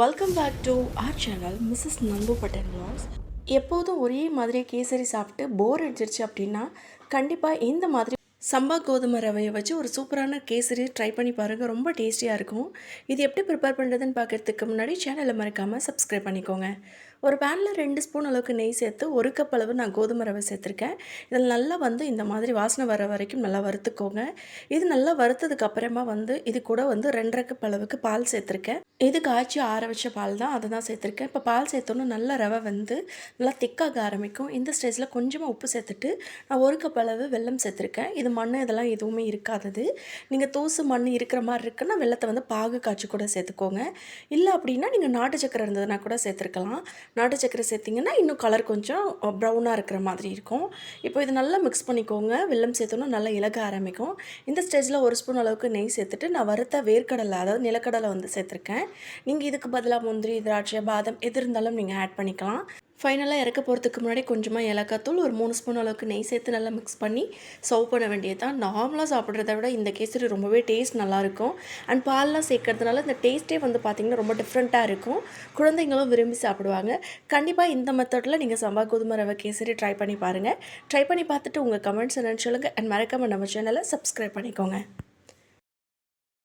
Welcome back to our channel Mrs நம்பு பட்டன் vlogs. எப்போதும் ஒரே மாதிரி கேசரி சாப்பிட்டு போர் அடிச்சிருச்சு அப்படின்னா கண்டிப்பாக இந்த மாதிரி சம்பா கோதுமை ரவையை வச்சு ஒரு சூப்பரான கேசரி ட்ரை பண்ணி பாருங்கள் ரொம்ப டேஸ்டியாக இருக்கும். இது எப்படி ப்ரிப்பேர் பண்ணுறதுன்னு பார்க்கறதுக்கு முன்னாடி சேனலை மறக்காமல் சப்ஸ்கிரைப் பண்ணிக்கோங்க. ஒரு பேனில் ரெண்டு ஸ்பூன் அளவுக்கு நெய் சேர்த்து ஒரு கப் அளவு நான் கோதுமை ரவை சேர்த்துருக்கேன். இதில் நல்லா வந்து இந்த மாதிரி வாசனை வர வரைக்கும் நல்லா வறுத்துக்கோங்க. இது நல்லா வறுத்ததுக்கு அப்புறமா வந்து இது கூட வந்து ரெண்டரை கப் அளவுக்கு பால் சேர்த்துருக்கேன். இது காய்ச்சி ஆற வச்ச பால் தான். அதை தான் சேர்த்துருக்கேன். இப்போ பால் சேர்த்தோன்னு நல்லா ரவை வந்து நல்லா திக்காக ஆரம்பிக்கும். இந்த ஸ்டேஜில் கொஞ்சமாக உப்பு சேர்த்துட்டு நான் ஒரு கப் அளவு வெல்லம் சேர்த்துருக்கேன். இது மண் இதெல்லாம் எதுவுமே இருக்காதது. நீங்கள் தூசு மண் இருக்கிற மாதிரி இருக்குன்னா வெள்ளத்தை வந்து பாகு காய்ச்சி கூட சேர்த்துக்கோங்க. இல்லை அப்படின்னா நீங்கள் நாட்டு சக்கரை இருந்ததுன்னா கூட சேர்த்துருக்கலாம். நாட்டு சக்கரை சேர்த்திங்கன்னா இன்னும் கலர் கொஞ்சம் ப்ரௌனாக இருக்கிற மாதிரி இருக்கும். இப்போ இது நல்லா மிக்ஸ் பண்ணிக்கோங்க. வெல்லம் சேர்த்தோன்னா நல்லா இலக ஆரம்பிக்கும். இந்த ஸ்டேஜில் ஒரு ஸ்பூன் அளவுக்கு நெய் சேர்த்துட்டு நான் வறுத்த வேர்க்கடலை அதாவது நிலக்கடலை வந்து சேர்த்துருக்கேன். நீங்கள் இதுக்கு பதிலாக முந்திரி திராட்சை பாதம் எது இருந்தாலும் நீங்கள் ஆட் பண்ணிக்கலாம். ஃபைனலாக இறக்க போகிறதுக்கு முன்னாடி கொஞ்சமாக ஏலக்காத்தூள் ஒரு மூணு ஸ்பூன் அளவுக்கு நெய் சேர்த்து நல்லா மிக்ஸ் பண்ணி சர்வ் பண்ண வேண்டியது தான் நார்மலாக சாப்பிட்றத விட இந்த கேசரி ரொம்பவே டேஸ்ட் நல்லாயிருக்கும். அண்ட் பால்லாம் சேர்க்கறதுனால இந்த டேஸ்ட்டே வந்து பார்த்திங்கன்னா ரொம்ப டிஃப்ரெண்ட்டாக இருக்கும். குழந்தைங்களும் விரும்பி சாப்பிடுவாங்க. கண்டிப்பாக இந்த மெத்தடில் நீங்கள் சம்பா கோதுமை ரவை கேசரி ட்ரை பண்ணி பாருங்கள் ட்ரை பண்ணி பார்த்துட்டு உங்கள் கமெண்ட்ஸ் என்னென்னு சொல்லுங்கள் அண்ட் மறக்காமல் நம்ம சேனலை சப்ஸ்கிரைப் பண்ணிக்கோங்க.